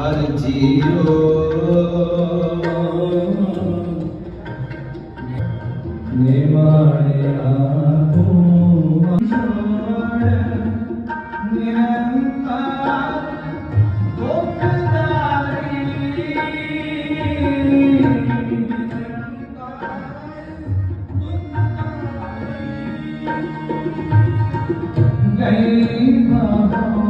ਹਰ JIO ਨਿਮਾਣਿਆ ਤੂੰ ਛੋੜ ਨਿਰੰਕਾਰ ਗਈ ਮਾਂ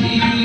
你。